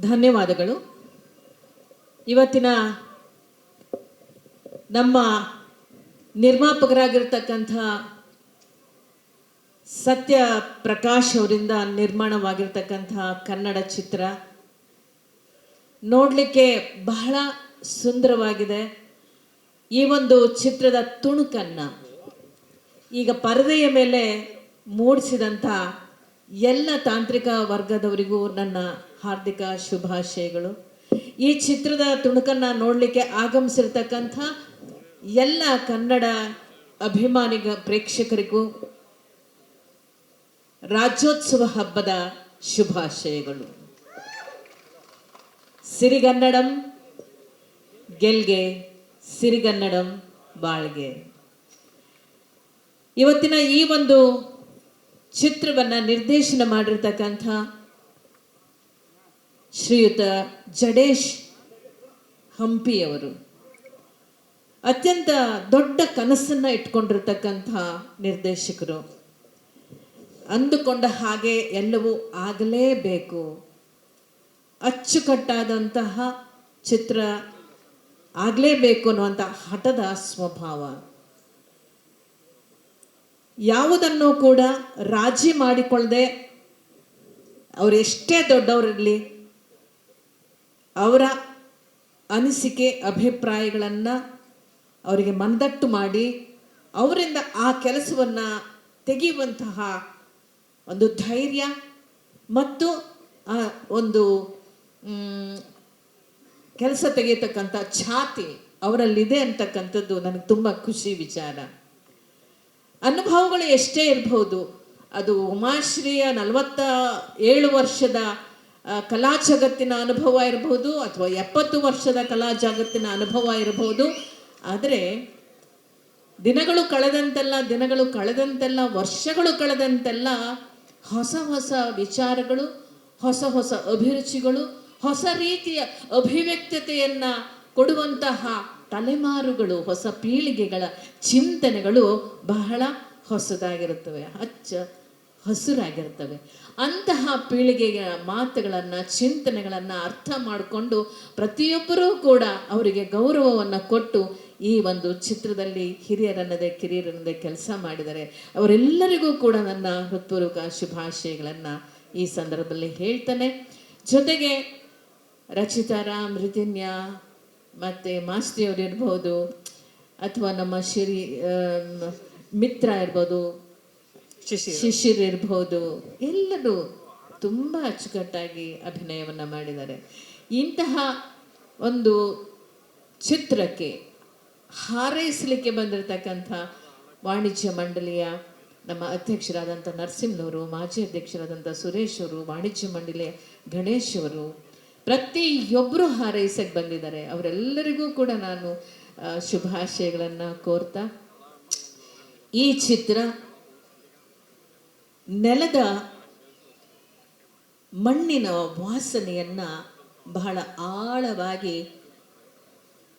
ಧನ್ಯವಾದಗಳು. ಇವತ್ತಿನ ನಮ್ಮ ನಿರ್ಮಾಪಕರಾಗಿರ್ತಕ್ಕಂಥ ಸತ್ಯ ಪ್ರಕಾಶ್ ಅವರಿಂದ ನಿರ್ಮಾಣವಾಗಿರ್ತಕ್ಕಂಥ ಕನ್ನಡ ಚಿತ್ರ ನೋಡಲಿಕ್ಕೆ ಬಹಳ ಸುಂದರವಾಗಿದೆ. ಈ ಒಂದು ಚಿತ್ರದ ತುಣುಕನ್ನು ಈಗ ಪರದೆಯ ಮೇಲೆ ಮೂಡಿಸಿದಂಥ ಎಲ್ಲ ತಾಂತ್ರಿಕ ವರ್ಗದವರಿಗೂ ನನ್ನ ಹಾರ್ದಿಕ ಶುಭಾಶಯಗಳು. ಈ ಚಿತ್ರದ ತುಣುಕನ್ನು ನೋಡಲಿಕ್ಕೆ ಆಗಮಿಸಿರ್ತಕ್ಕಂಥ ಎಲ್ಲ ಕನ್ನಡ ಅಭಿಮಾನಿಗ ಪ್ರೇಕ್ಷಕರಿಗೂ ರಾಜ್ಯೋತ್ಸವ ಹಬ್ಬದ ಶುಭಾಶಯಗಳು. ಸಿರಿಗನ್ನಡಂ, ಗೆಲ್ಗೆ, ಸಿರಿಗನ್ನಡಂ, ಬಾಳ್ಗೆ. ಇವತ್ತಿನ ಈ ಒಂದು ಚಿತ್ರವನ್ನು ನಿರ್ದೇಶನ ಮಾಡಿರ್ತಕ್ಕಂಥ ಶ್ರೀಯುತ ಜಡೇಶ್ ಹಂಪಿಯವರು. ಅತ್ಯಂತ ದೊಡ್ಡ ಕನಸನ್ನು ಇಟ್ಕೊಂಡಿರ್ತಕ್ಕಂಥ ನಿರ್ದೇಶಕರು. ಅಂದುಕೊಂಡ ಹಾಗೆ ಎಲ್ಲವೂ ಆಗಲೇಬೇಕು. ಅಚ್ಚುಕಟ್ಟಾದಂತಹ ಚಿತ್ರ ಆಗಲೇಬೇಕು ಅನ್ನುವಂಥ ಹಠದ ಸ್ವಭಾವ ಯಾವುದನ್ನು ಕೂಡ ರಾಜಿ ಮಾಡಿಕೊಳ್ಳದೆ ಅವರೆಷ್ಟೇ ದೊಡ್ಡವರಿರಲಿ ಅವರ ಅನಿಸಿಕೆ, ಅಭಿಪ್ರಾಯಗಳನ್ನು ಅವರಿಗೆ ಮನದಟ್ಟು ಮಾಡಿ ಅವರಿಂದ ಆ ಕೆಲಸವನ್ನು ತೆಗೆಯುವಂತಹ ಒಂದು ಧೈರ್ಯ ಮತ್ತು, ಆ, ಒಂದು ಕೆಲಸ ತೆಗೆಯತಕ್ಕಂಥ ಛಾತಿ ಅವರಲ್ಲಿದೆ ಅಂತಕ್ಕಂಥದ್ದು ನನಗೆ ತುಂಬ ಖುಷಿ ವಿಚಾರ. ಅನುಭವಗಳು ಎಷ್ಟೇ ಇರಬಹುದು ಅದು ಉಮಾಶ್ರೀಯ ನಲವತ್ತ ಏಳು ವರ್ಷದ ಕಲಾ ಜಗತ್ತಿನ ಅನುಭವ ಇರಬಹುದು ಅಥವಾ ಎಪ್ಪತ್ತು ವರ್ಷದ ಕಲಾ ಜಗತ್ತಿನ ಅನುಭವ ಇರಬಹುದು. ಆದರೆ ದಿನಗಳು ಕಳೆದಂತೆಲ್ಲ ದಿನಗಳು ಕಳೆದಂತೆಲ್ಲ, ವರ್ಷಗಳು ಕಳೆದಂತೆಲ್ಲ ಹೊಸ ಹೊಸ ವಿಚಾರಗಳು, ಹೊಸ ಹೊಸ ಅಭಿರುಚಿಗಳು, ಹೊಸ ರೀತಿಯ ಅಭಿವ್ಯಕ್ತತೆಯನ್ನು ಕೊಡುವಂತಹ ತಲೆಮಾರುಗಳು, ಹೊಸ ಪೀಳಿಗೆಗಳ ಚಿಂತನೆಗಳು ಬಹಳ ಹೊಸದಾಗಿರುತ್ತವೆ. ಹಚ್ಚ ಹಸುರಾಗಿರ್ತವೆ. ಅಂತಹ ಪೀಳಿಗೆಯ ಮಾತುಗಳನ್ನು, ಚಿಂತನೆಗಳನ್ನು ಅರ್ಥ ಮಾಡಿಕೊಂಡು ಪ್ರತಿಯೊಬ್ಬರೂ ಕೂಡ ಅವರಿಗೆ ಗೌರವವನ್ನು ಕೊಟ್ಟು ಈ ಒಂದು ಚಿತ್ರದಲ್ಲಿ ಹಿರಿಯರನ್ನದೇ, ಕಿರಿಯರನ್ನದೆ ಕೆಲಸ ಮಾಡಿದರೆ ಅವರೆಲ್ಲರಿಗೂ ಕೂಡ ನನ್ನ ಹೃತ್ಪೂರ್ವಕ ಶುಭಾಶಯಗಳನ್ನು ಈ ಸಂದರ್ಭದಲ್ಲಿ ಹೇಳ್ತಾನೆ. ಜೊತೆಗೆ ರಚಿತಾರ ರಿತಿನ್ಯ ಮತ್ತು ಮಾಸ್ತಿಯವರು ಇರ್ಬೋದು ಅಥವಾ ನಮ್ಮ ಶಿರಿ ಮಿತ್ರ ಇರ್ಬೋದು ಶಿಶಿರ್ ಇರ್ಬೋದು ಎಲ್ಲರೂ ತುಂಬ ಅಚ್ಚುಕಟ್ಟಾಗಿ ಅಭಿನಯವನ್ನು ಮಾಡಿದ್ದಾರೆ. ಇಂತಹ ಒಂದು ಚಿತ್ರಕ್ಕೆ ಹಾರೈಸಲಿಕ್ಕೆ ಬಂದಿರತಕ್ಕಂಥ ವಾಣಿಜ್ಯ ಮಂಡಳಿಯ ನಮ್ಮ ಅಧ್ಯಕ್ಷರಾದಂಥ ನರಸಿಂಹನವರು, ಮಾಜಿ ಅಧ್ಯಕ್ಷರಾದಂಥ ಸುರೇಶ್ ಅವರು, ವಾಣಿಜ್ಯ ಮಂಡಳಿಯ ಗಣೇಶ್ ಅವರು ಪ್ರತಿಯೊಬ್ಬರು ಹಾರೈಸಕ್ಕೆ ಬಂದಿದ್ದಾರೆ. ಅವರೆಲ್ಲರಿಗೂ ಕೂಡ ನಾನು ಶುಭಾಶಯಗಳನ್ನು ಕೋರ್ತಾ ಈ ಚಿತ್ರ ನೆಲದ ಮಣ್ಣಿನ ವಾಸನೆಯನ್ನು ಬಹಳ ಆಳವಾಗಿ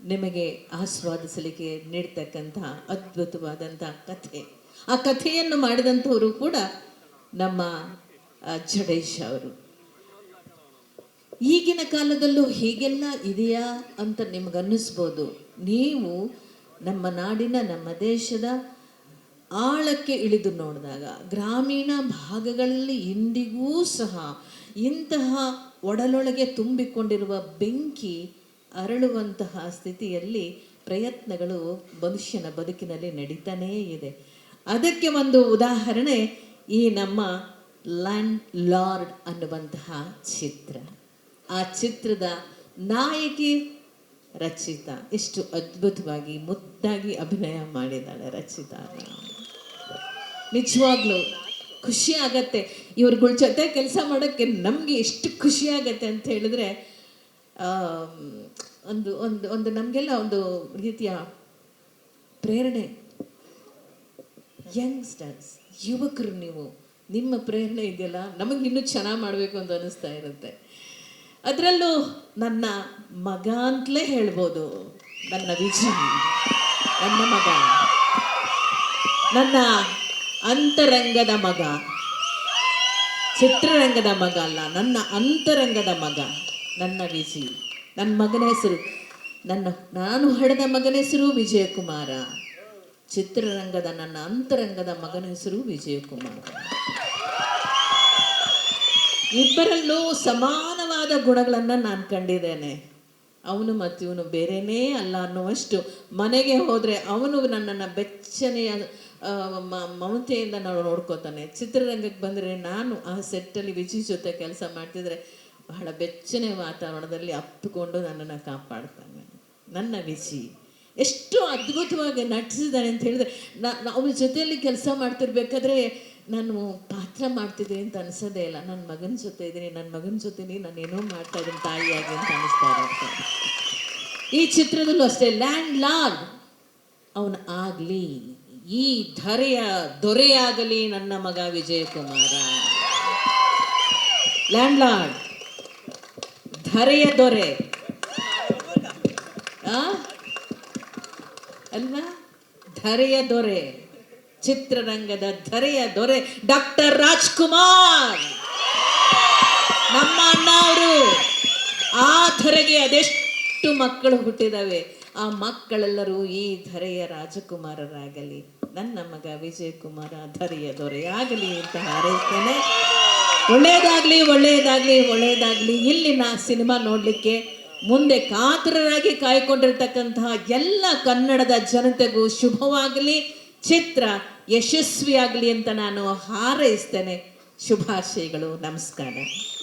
ನಿಮಗೆ ಆಸ್ವಾದಿಸಲಿಕ್ಕೆ ನೀಡ್ತಕ್ಕಂಥ ಅದ್ಭುತವಾದಂಥ ಕಥೆ. ಆ ಕಥೆಯನ್ನು ಮಾಡಿದಂಥವರು ಕೂಡ ನಮ್ಮ ಜಡೇಶ್ ಅವರು. ಈಗಿನ ಕಾಲದಲ್ಲೂ ಹೀಗೆಲ್ಲ ಇದೆಯಾ ಅಂತ ನಿಮಗನ್ನಿಸ್ಬೋದು. ನೀವು ನಮ್ಮ ನಾಡಿನ, ನಮ್ಮ ದೇಶದ ಆಳಕ್ಕೆ ಇಳಿದು ನೋಡಿದಾಗ ಗ್ರಾಮೀಣ ಭಾಗಗಳಲ್ಲಿ ಇಂದಿಗೂ ಸಹ ಇಂತಹ ಒಡಲೊಳಗೆ ತುಂಬಿಕೊಂಡಿರುವ ಬೆಂಕಿ ಅರಳುವಂತಹ ಸ್ಥಿತಿಯಲ್ಲಿ ಪ್ರಯತ್ನಗಳು ಮನುಷ್ಯನ ಬದುಕಿನಲ್ಲಿ ನಡೀತಾನೇ ಇದೆ. ಅದಕ್ಕೆ ಒಂದು ಉದಾಹರಣೆ, ಈ ನಮ್ಮ ಲ್ಯಾಂಡ್ ಲಾರ್ಡ್ ಅನ್ನುವಂತಹ ಚಿತ್ರ. ಆ ಚಿತ್ರದ ನಾಯಕಿ ರಚಿತಾ. ಎಷ್ಟು ಅದ್ಭುತವಾಗಿ, ಮುದ್ದಾಗಿ ಅಭಿನಯ ಮಾಡಿದ್ದಾಳೆ ರಚಿತಾ. ನಿಜವಾಗ್ಲೂ ಖುಷಿ ಆಗತ್ತೆ. ಇವ್ರಗಳ ಜೊತೆ ಕೆಲಸ ಮಾಡೋಕ್ಕೆ ನಮಗೆ ಎಷ್ಟು ಖುಷಿ ಆಗತ್ತೆ ಅಂತ ಹೇಳಿದ್ರೆ ಒಂದು ಒಂದು ಒಂದು ನಮಗೆಲ್ಲ ಒಂದು ರೀತಿಯ ಪ್ರೇರಣೆ. ಯಂಗ್ಸ್ಟರ್ಸ್, ಯುವಕರು ನೀವು, ನಿಮ್ಮ ಪ್ರೇರಣೆ ಇದೆಯಲ್ಲ? ನಮಗೆ ಇನ್ನೂ ಚೆನ್ನಾಗಿ ಮಾಡಬೇಕು ಅಂತ ಅನಿಸ್ತಾ ಇರುತ್ತೆ. ಅದರಲ್ಲೂ ನನ್ನ ಮಗ ಅಂತಲೇ ಹೇಳ್ಬೋದು. ನನ್ನ ವಿಜಯ್. ನನ್ನ ಮಗ. ನನ್ನ ಅಂತರಂಗದ ಮಗ. ಚಿತ್ರರಂಗದ ಮಗ ಅಲ್ಲ, ನನ್ನ ಅಂತರಂಗದ ಮಗ. ನನ್ನ ವಿಜಿ, ನನ್ನ ಮಗನ ಹೆಸರು, ನನ್ನ, ನಾನು ಹಡೆದ ಮಗನ ಹೆಸರು ವಿಜಯಕುಮಾರ. ಚಿತ್ರರಂಗದ ನನ್ನ ಅಂತರಂಗದ ಮಗನ ಹೆಸರು ವಿಜಯಕುಮಾರ. ಇಬ್ಬರಲ್ಲೂ ಸಮಾನವಾದ ಗುಣಗಳನ್ನು ನಾನು ಕಂಡಿದ್ದೇನೆ. ಅವನು ಮತ್ತು ಇವನು ಬೇರೆನೇ ಅಲ್ಲ ಅನ್ನುವಷ್ಟು ಮನೆಗೆ ಹೋದರೆ ಅವನು ನನ್ನನ್ನು ಬೆಚ್ಚನೆಯ ಮಮತೆಯಿಂದ ನಾವು ನೋಡ್ಕೋತಾನೆ. ಚಿತ್ರರಂಗಕ್ಕೆ ಬಂದರೆ ನಾನು ಆ ಸೆಟ್ಟಲ್ಲಿ ವಿಜಿ ಜೊತೆ ಕೆಲಸ ಮಾಡ್ತಿದ್ರೆ ಬಹಳ ಬೆಚ್ಚನೆ ವಾತಾವರಣದಲ್ಲಿ ಅಪ್ಪಿಕೊಂಡು ನನ್ನನ್ನು ಕಾಪಾಡ್ತಾನೆ. ನನ್ನ ವಿಜಿ. ಎಷ್ಟು ಅದ್ಭುತವಾಗಿ ನಟಿಸಿದ್ದಾನೆ ಅಂತ ಹೇಳಿದ್ರೆ, ನಾ ಅವನ ಜೊತೆಯಲ್ಲಿ ಕೆಲಸ ಮಾಡ್ತಿರ್ಬೇಕಾದ್ರೆ ನಾನು ಪಾತ್ರ ಮಾಡ್ತಿದ್ದೆ ಅಂತ ಅನ್ಸೋದೇ ಇಲ್ಲ. ನನ್ನ ಮಗನ ಜೊತೆ ಇದ್ದೀನಿ ನನ್ನ ಮಗನ ಜೊತೆ ನಾನು ಏನೋ ಮಾಡ್ತಾ ಇದ್ದೀನಿ ತಾಯಿಯಾಗಿ ಅಂತ ಅನಿಸ್ತಾ ಇರುತ್ತೆ ಈ ಚಿತ್ರದಲ್ಲೂ ಅಷ್ಟೇ. ಲ್ಯಾಂಡ್ ಲಾರ್ಡ್ ಅವನು ಆಗಲಿ. ಈ ಧರೆಯ ದೊರೆಯಾಗಲಿ ನನ್ನ ಮಗ ವಿಜಯಕುಮಾರ. ಲ್ಯಾಂಡ್ ಲಾರ್ಡ್ ಧರೆಯ ದೊರೆ. ಅಲ್ವಾ? ಧರೆಯ ದೊರೆ, ಚಿತ್ರರಂಗದ ಧರೆಯ ದೊರೆ, ಡಾಕ್ಟರ್ ರಾಜ್ಕುಮಾರ್. ನಮ್ಮ ಅಣ್ಣ ಅವರು ಆ ಧರೆಗೆ ಅದೆಷ್ಟು ಮಕ್ಕಳು ಹುಟ್ಟಿದಾವೆ? ಆ ಮಕ್ಕಳೆಲ್ಲರೂ ಈ ಧರೆಯ ರಾಜಕುಮಾರರಾಗಲಿ. ನನ್ನ ಮಗ ವಿಜಯಕುಮಾರ ಧರೆಯ ದೊರೆಯಾಗಲಿ ಅಂತ ಹಾರೈಸ್ತೇನೆ. ಒಳ್ಳೆಯದಾಗಲಿ ಒಳ್ಳೆಯದಾಗಲಿ ಇಲ್ಲಿ ಇಲ್ಲಿನ ಸಿನಿಮಾ ನೋಡಲಿಕ್ಕೆ ಮುಂದೆ ಕಾತರರಾಗಿ ಕಾಯ್ಕೊಂಡಿರ್ತಕ್ಕಂತಹ ಎಲ್ಲ ಕನ್ನಡದ ಜನತೆಗೂ ಶುಭವಾಗಲಿ. ಚಿತ್ರ ಯಶಸ್ವಿಯಾಗಲಿ ಅಂತ ನಾನು ಹಾರೈಸ್ತೇನೆ. ಶುಭಾಶಯಗಳು. ನಮಸ್ಕಾರ.